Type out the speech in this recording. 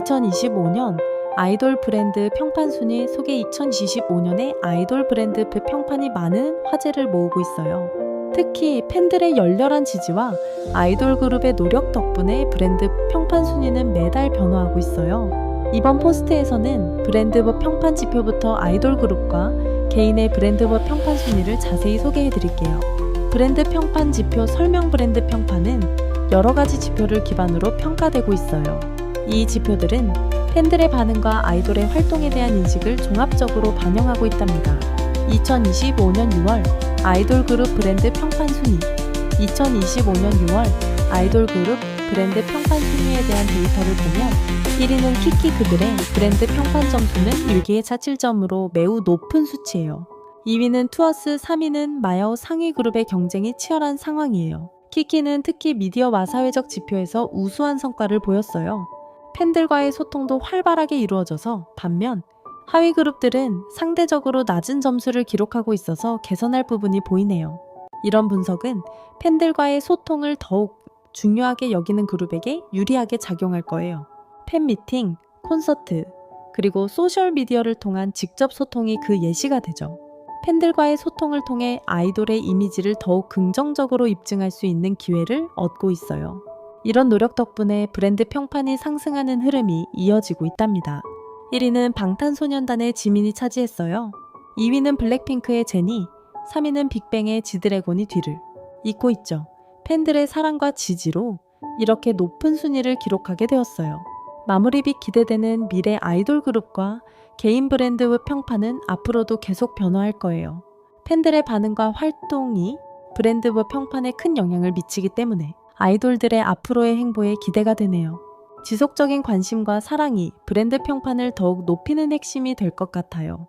2025년 아이돌 브랜드 평판 순위 소개 2025년에 아이돌 브랜드 평판이 많은 화제를 모으고 있어요. 특히 팬들의 열렬한 지지와 아이돌 그룹의 노력 덕분에 브랜드 평판 순위는 매달 변화하고 있어요. 이번 포스트에서는 브랜드부 평판 지표부터 아이돌 그룹과 개인의 브랜드부 평판 순위를 자세히 소개해 드릴게요. 브랜드 평판 지표 설명 브랜드 평판은 여러 가지 지표를 기반으로 평가되고 있어요. 이 지표들은 팬들의 반응과 아이돌의 활동에 대한 인식을 종합적으로 반영하고 있답니다. 2025년 6월 아이돌 그룹 브랜드 평판 순위 2025년 6월 아이돌 그룹 브랜드 평판 순위에 대한 데이터를 보면 1위는 키키 그들의 브랜드 평판 점수는 일기의 47점으로 매우 높은 수치예요. 2위는 투어스, 3위는 마야오 상위 그룹의 경쟁이 치열한 상황이에요. 키키는 특히 미디어 와 사회적 지표에서 우수한 성과를 보였어요. 팬들과의 소통도 활발하게 이루어져서 반면 하위 그룹들은 상대적으로 낮은 점수를 기록하고 있어서 개선할 부분이 보이네요. 이런 분석은 팬들과의 소통을 더욱 중요하게 여기는 그룹에게 유리하게 작용할 거예요. 팬미팅, 콘서트, 그리고 소셜미디어를 통한 직접 소통이 그 예시가 되죠. 팬들과의 소통을 통해 아이돌의 이미지를 더욱 긍정적으로 입증할 수 있는 기회를 얻고 있어요. 이런 노력 덕분에 브랜드 평판이 상승하는 흐름이 이어지고 있답니다. 1위는 방탄소년단의 지민이 차지했어요. 2위는 블랙핑크의 제니, 3위는 빅뱅의 지드래곤이 뒤를 잇고 있죠. 팬들의 사랑과 지지로 이렇게 높은 순위를 기록하게 되었어요. 마무리빛 기대되는 미래 아이돌 그룹과 개인 브랜드 평판은 앞으로도 계속 변화할 거예요. 팬들의 반응과 활동이 브랜드부 평판에 큰 영향을 미치기 때문에 아이돌들의 앞으로의 행보에 기대가 되네요. 지속적인 관심과 사랑이 브랜드 평판을 더욱 높이는 핵심이 될 것 같아요.